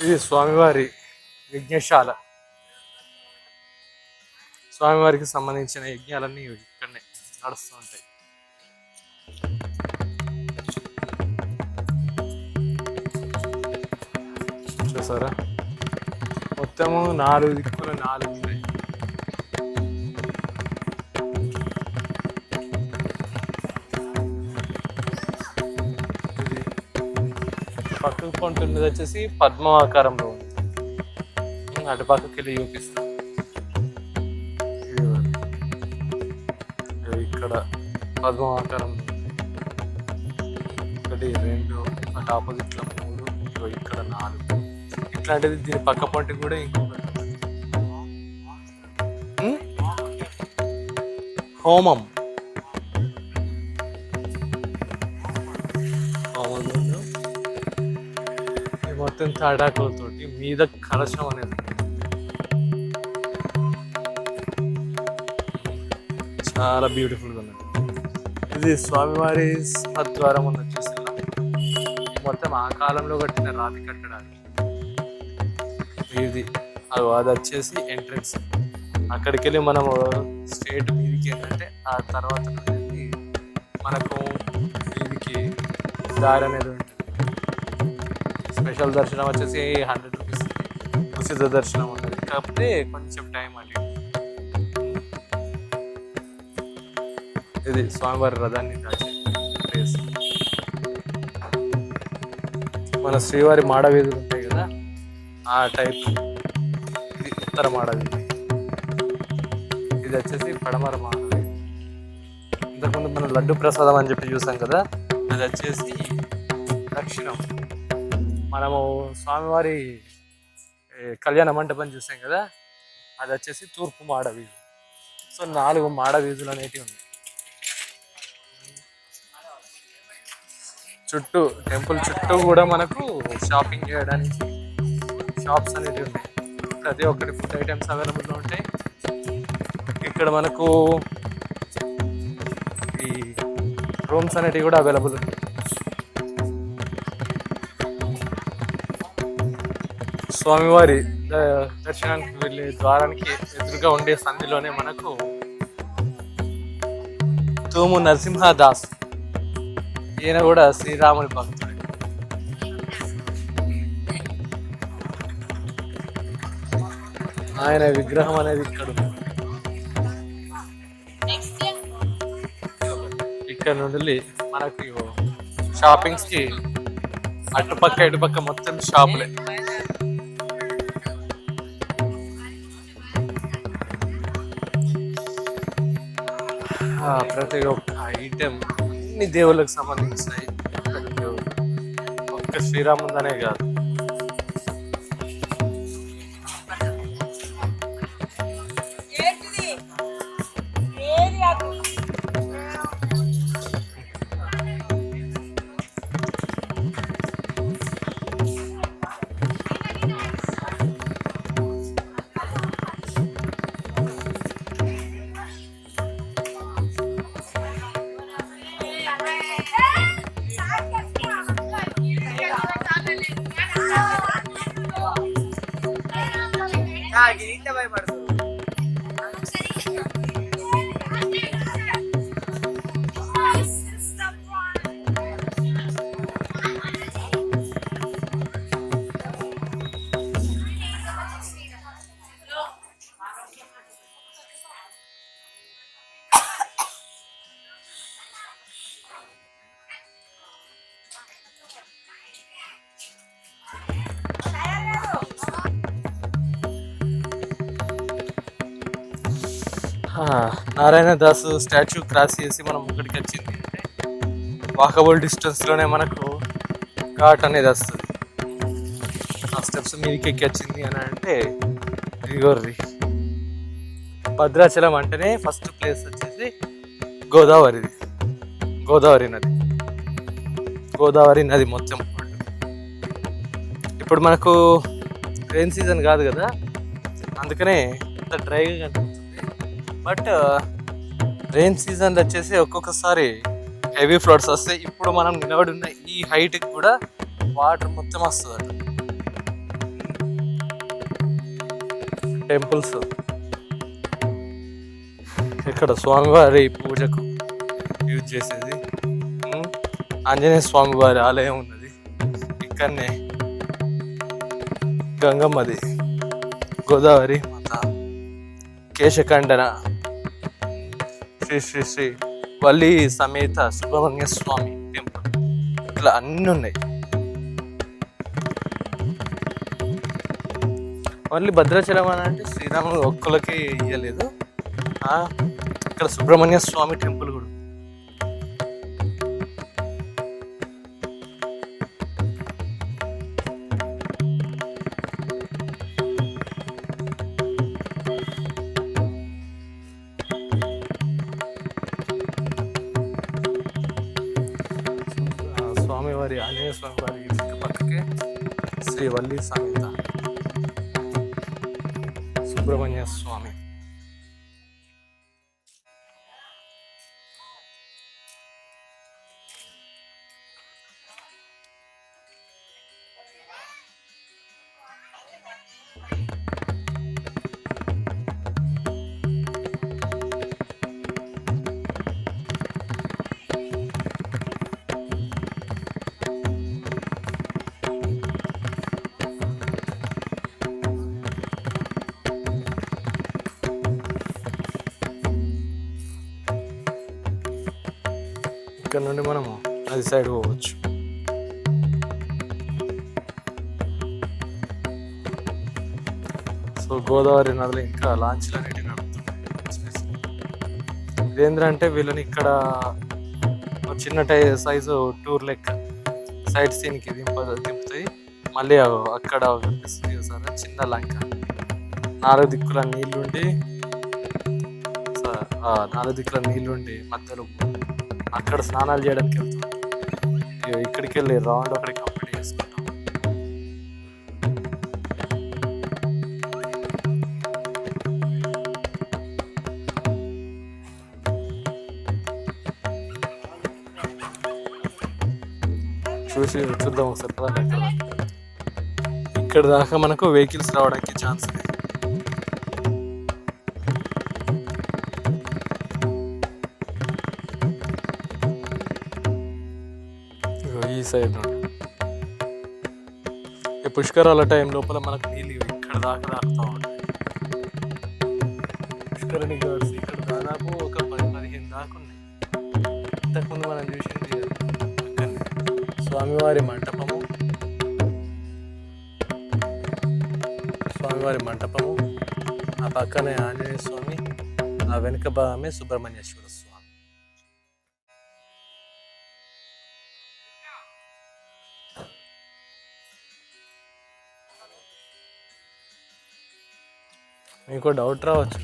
ఇది స్వామివారి యజ్ఞశాల. స్వామివారికి సంబంధించిన యజ్ఞాలన్నీ ఇక్కడనే నడుస్తూ ఉంటాయి. చూసారా? మొత్తము నాలుగు దిక్కులు నాలుగు ఉన్నాయి. పక్కకు కొంటున్నది వచ్చేసి పద్మ ఆకారంలో ఉంది. ఉమ్, అటు పక్కకి వెళ్ళి చూపిస్తా. ఇక్కడ పద్మ ఆకారం ఒకటి రెండు అటు ఆపోజిట్లో మూడు ఇక్కడ నాలుగు. ఇట్లాంటిది దీని పక్క పంట కూడా ఇంకొకటి హోమం. ఈ మొత్తం మీద కలశం అనేది. చాలా బ్యూటిఫుల్గా ఉన్నది. ఇది స్వామివారి సద్వారం అని వచ్చేసి మొత్తం ఆ కాలంలో కట్టిన రాతి కట్టడానికి ఇది అది అది వచ్చేసి ఎంట్రన్స్ అక్కడికి వెళ్ళి మనము స్టేట్ మీదికి ఏంటంటే ఆ తర్వాత మనకు మీదికి దారి అనేది ఉంటుంది. స్పెషల్ దర్శనం వచ్చేసి హండ్రెడ్ రూపీస్. ఉచిత దర్శనం ఉంటుంది. కాకపోతే కొంచెం టైం అది ఇది స్వామివారి రథాన్ని దాచే ప్లేస్. మన శ్రీవారి మాడ వీధులు ఉంటాయి కదా ఆ టైప్. ఇది ఉత్తర మాడ వీధి ఇది వచ్చేసి పడమర మాడ ఇంతకుముందు మనం లడ్డు ప్రసాదం అని చెప్పి చూసాం కదా అది వచ్చేసి దక్షిణం. మనము స్వామివారి కళ్యాణ మంటపం చూసాం కదా అది వచ్చేసి తూర్పు మాడ వీధి. సో నాలుగు మాడ వీధులు అనేటివి ఉన్నాయి. చుట్టూ టెంపుల్ చుట్టూ కూడా మనకు షాపింగ్ చేయడానికి షాప్స్ అనేవి ఉన్నాయి. ప్రతి ఒక్కటి ఫుడ్ ఐటమ్స్ అవైలబుల్లో ఉంటాయి. ఇక్కడ మనకు ఈ రూమ్స్ అనేటివి కూడా అవైలబుల్ ఉన్నాయి స్వామివారి ద- దర్శనానికి వెళ్ళే ద్వారానికి ఎదురుగా ఉండే సంధిలోనే మనకు తూము నరసింహదాస్. ఈయన కూడా శ్రీరాముని భక్తుడు. ఆయన విగ్రహం అనేది ఇక్కడ ఇక్కడ నుండి మనకి షాపింగ్స్కి అటుపక్క ఇటుపక్క మొత్తం షాపులే ప్రతి ఒక్క ఐటెం అన్ని దేవుళ్ళకి సంబంధించినవి. ఒక్క శ్రీరాముందనే కాదు. నారాయణ దాస్ స్టాచ్యూ క్రాస్ చేసి మనం ఇక్కడికి వచ్చింది. వాకబుల్ డిస్టెన్స్లోనే మనకు ఘాట్ అనేది వస్తుంది. ఆ స్టెప్స్ మీదకి ఎక్కి వచ్చింది అని అంటే ఇదిగోర్రి భద్రాచలం అంటేనే ఫస్ట్ ప్లేస్ వచ్చేసి గోదావరిది గోదావరి నది. గోదావరి నది మొత్తం. ఇప్పుడు మనకు రెయిన్ సీజన్ కాదు కదా అందుకనే అంత డ్రైగా కనిపిస్తుంది. బట్ రెయిన్ సీజన్లో వచ్చేసి ఒక్కొక్కసారి హెవీ ఫ్లడ్స్ వస్తాయి ఇప్పుడు మనం నిలబడి ఉన్న ఈ హైట్కి కూడా వాటర్ మొత్తం వస్తుంది టెంపుల్స్ ఇక్కడ స్వామివారి పూజకు యూజ్ చేసేది. ఆంజనేయ స్వామివారి ఆలయం ఉన్నది. ఇక్కడనే గంగమ్మది గోదావరి మాత కేశఖండన శ్రీ శ్రీ శ్రీ వల్లి సమేత సుబ్రహ్మణ్య స్వామి టెంపుల్. ఇట్లా అన్నీ ఉన్నాయి. మళ్ళీ భద్రాచలం అని అంటే శ్రీరాముడు ఒక్కలకి ఇయ్యలేదు. ఆ, ఇక్కడ సుబ్రహ్మణ్య స్వామి టెంపుల్ సామెత సుబ్రహ్మణ్య స్వామి ఇక్కడ నుండి మనము అది సైడ్ పోవచ్చు. సో గోదావరి నదిలో ఇంకా లాంచ్లు అనేటివి నడుపుతున్నాయి. ఇదేంద్రంటే వీళ్ళని ఇక్కడ చిన్న టై సైజు టూర్ లెక్క సైడ్ సీన్కి దింప దింపుతాయి. మళ్ళీ అక్కడ కనిపిస్తుంది చిన్న లంక. నాలుగు దిక్కుల నీళ్ళుండి నాలుగు దిక్కుల నీళ్ళుండి మధ్యలో అక్కడ స్నానాలు చేయడానికి వెళ్తాం ఇక్కడికి వెళ్ళి రౌండ్ ఒకటి కంప్లీట్ చేసుకుంటాం. చూసి చూద్దాం ఒకసారి. అక్కడ ఇక్కడ దాకా మనకు వెహికల్స్ రావడానికి ఛాన్స్ లేదు. ఇగో ఈ ఈ పుష్కరాల టైం లోపల మనకు నీళ్ళు ఇక్కడ దాకా దాకుతూ ఉంటాయి. పుష్కరణి గాడ్స్ ఇక్కడ దాదాపు ఒక పది పదిహేను దాకా ఉన్నాయి. ఇంతకుముందు మనం చూసింది అక్కడనే. స్వామివారి మంటపము. స్వామివారి మంటపము. ఆ పక్కనే ఆంజనేయ స్వామి ఆ వెనుక భాగమే సుబ్రహ్మణ్యేశ్వర స్వామి. మీకు డౌట్ రావచ్చు.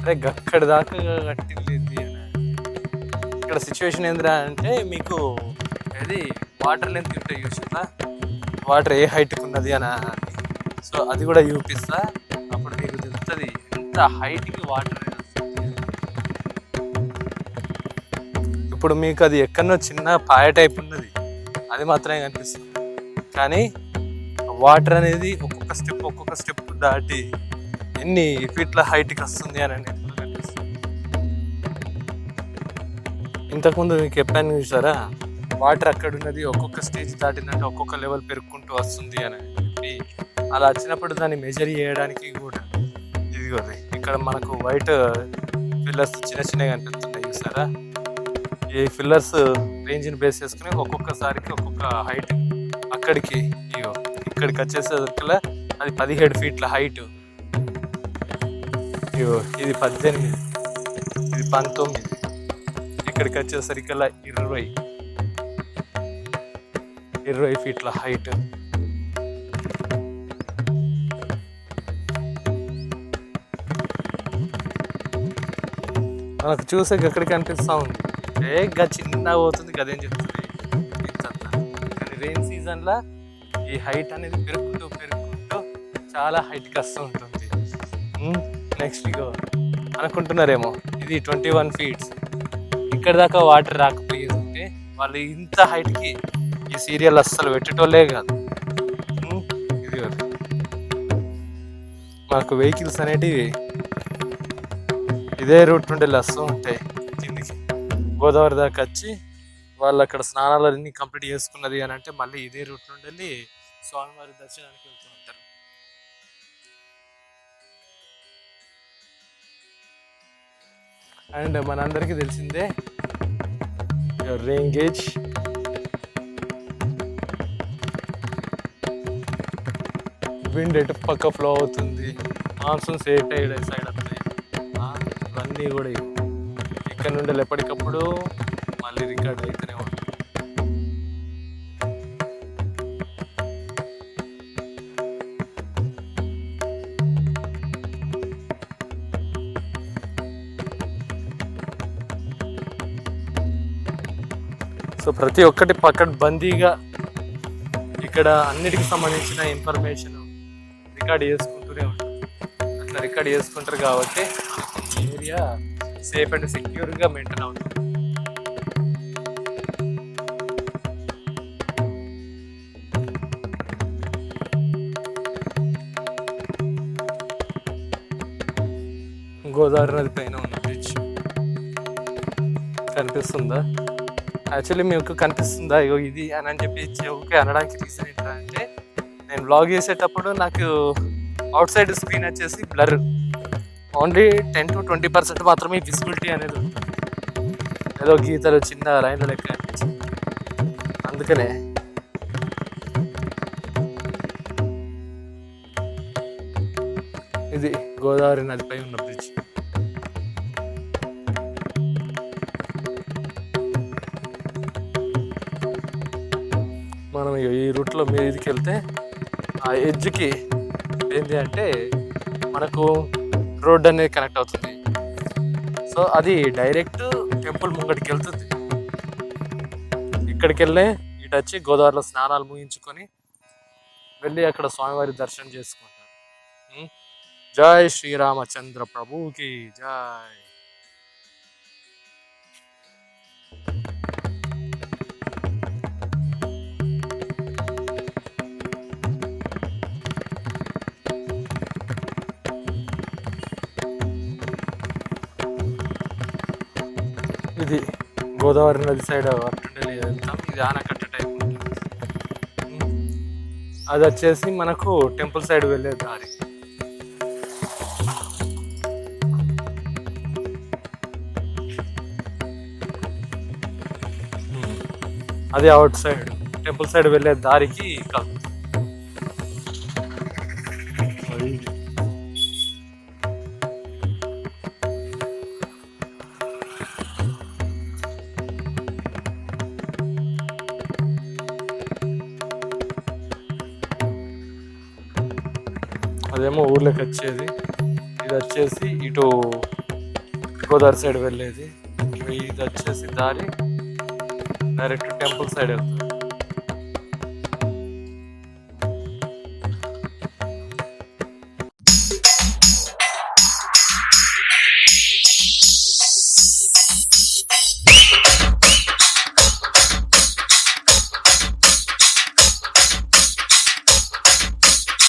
అరే గక్కడి దాకా కట్టింది ఇక్కడ సిచ్యువేషన్ ఏందిరా అంటే మీకు అది వాటర్ లెంత్ ఉంటాయి చూసిందా వాటర్ ఏ హైట్కి ఉన్నది అని. సో అది కూడా చూపిస్తా అప్పుడు మీకు తెలుస్తుంది ఎంత హైట్కి వాటర్ ఇప్పుడు మీకు అది ఎక్కడనో చిన్న పాయ టైప్ ఉన్నది. అది మాత్రమే కనిపిస్తుంది. కానీ వాటర్ అనేది ఒక్కొక్క స్టెప్ ఒక్కొక్క స్టెప్ దాటి ఎన్ని ఫీట్ల హైట్కి వస్తుంది అని అనేది ఇంతకుముందు మీకు చెప్పాను చూసారా? వాటర్ అక్కడ ఉన్నది ఒక్కొక్క స్టేజ్ దాటిందంటే ఒక్కొక్క లెవెల్ పెరుగుకుంటూ వస్తుంది అని చెప్పి. అలా వచ్చినప్పుడు దాన్ని మెజర్ చేయడానికి కూడా ఇదిగో ఇక్కడ మనకు వైట్ ఫిల్లర్స్ చిన్న చిన్నగా కనిపిస్తున్నాయి చూసారా? ఈ ఫిల్లర్స్ రేంజ్ని బేస్ చేసుకుని ఒక్కొక్కసారికి ఒక్కొక్క హైట్ అక్కడికి ఇగో ఇక్కడికి వచ్చేసరికి అది పదిహేడు ఫీట్ల హైట్ ఇది పద్దెనిమిది ఇది పంతొమ్మిది ఇక్కడికి వచ్చేసరికల్లా ఇరవై ఇరవై ఫీట్ల హైట్ మనకు చూసే ఎక్కడికి అనిపిస్తూ ఉంది? ఏ గా చిన్న పోతుంది గదేం చెప్తుంది? ఇంతంతా. కానీ రెయిన్ సీజన్లో ఈ హైట్ అనేది పెరుగుతూ పెరుగుతూ చాలా హైట్కి వస్తూ ఉంటుంది. నెక్స్ట్ ఇగో అనుకుంటున్నారేమో. ఇది ట్వంటీ వన్ ఫీట్స్ ఇక్కడ దాకా వాటర్ రాకపోయేది ఉంటే వాళ్ళు ఇంత హైట్కి ఈ సీరియల్ అస్సలు పెట్టేటోళ్ళే కాదు. ఇది మాకు వెహికల్స్ అనేటివి ఇదే రూట్ నుండి లస్సు ఉంటాయి కిందికి. గోదావరి దాకా వచ్చి వాళ్ళు అక్కడ స్నానాలన్నీ కంప్లీట్ చేసుకున్నది అని అంటే మళ్ళీ ఇదే రూట్ నుండి వెళ్ళి స్వామివారి దర్శనానికి వెళ్తున్నారు అండ్ మనందరికీ తెలిసిందే రెయిన్ గేజ్ విండ్ ఎటు పక్క ఫ్లో అవుతుంది మాన్సూన్స్ ఏ టైడ్ సైడ్ వస్తాయి ఆ, ఇవన్నీ కూడా. ఇక్కడ నుండి ఎప్పటికప్పుడు మళ్ళీ రికార్డ్ అయితేనే సో ప్రతి ఒక్కటి పక్కన బందీగా ఇక్కడ అన్నిటికి సంబంధించిన ఇన్ఫర్మేషన్ రికార్డ్ చేసుకుంటూనే ఉంటారు అట్లా రికార్డ్ చేసుకుంటారు కాబట్టి ఏరియా సేఫ్ అండ్ సెక్యూర్గా మెయింటైన్ అవుతుంది గోదావరి నది పైన ఉన్న బ్రిడ్జ్ కనిపిస్తుందా? యాక్చువల్లీ మీకు కనిపిస్తుందా? ఇగో ఇది అని అని చెప్పి ఓకే అనడానికి రీజన్ ఏంటంటే నేను బ్లాగ్ చేసేటప్పుడు నాకు అవుట్ సైడ్ స్క్రీన్ వచ్చేసి blur only ten to twenty percent మాత్రమే విజిబిలిటీ అనేది ఉంటుంది. ఏదో గీతలు చిన్న లైన్ల లెక్క అనిపించింది అందుకనే. ఇది గోదావరి నదిపై ఉన్న బ్రిడ్జ్ ఈ రూట్లో మీదకి వెళ్తే ఆ ఎడ్జ్కి ఏంటి అంటే మనకు రోడ్ అనేది కనెక్ట్ అవుతుంది. సో అది డైరెక్ట్ టెంపుల్ ముంగడికి వెళ్తుంది. ఇక్కడికి వెళ్ళే ఇటు వచ్చి గోదావరిలో స్నానాలు ముగించుకొని వెళ్ళి అక్కడ స్వామివారి దర్శనం చేసుకుంటారు. జై శ్రీరామచంద్ర ప్రభుకి జై. గోదావరి నది సైడ్ అట్టుండే వెళ్తాం ఇది ఆనకట్ట టైప్ ఉంటుంది. అది వచ్చేసి మనకు టెంపుల్ సైడ్ వెళ్ళే దారి. అది అవుట్ సైడ్. టెంపుల్ సైడ్ వెళ్ళే దారికి కలుపుతుంది అదేమో వచ్చేది ఇది వచ్చేసి ఇటు గోదావరి సైడ్ వెళ్ళేది. ఇది వచ్చేసి దారి. డైరెక్ట్ టెంపుల్ సైడ్ వెళ్తుంది.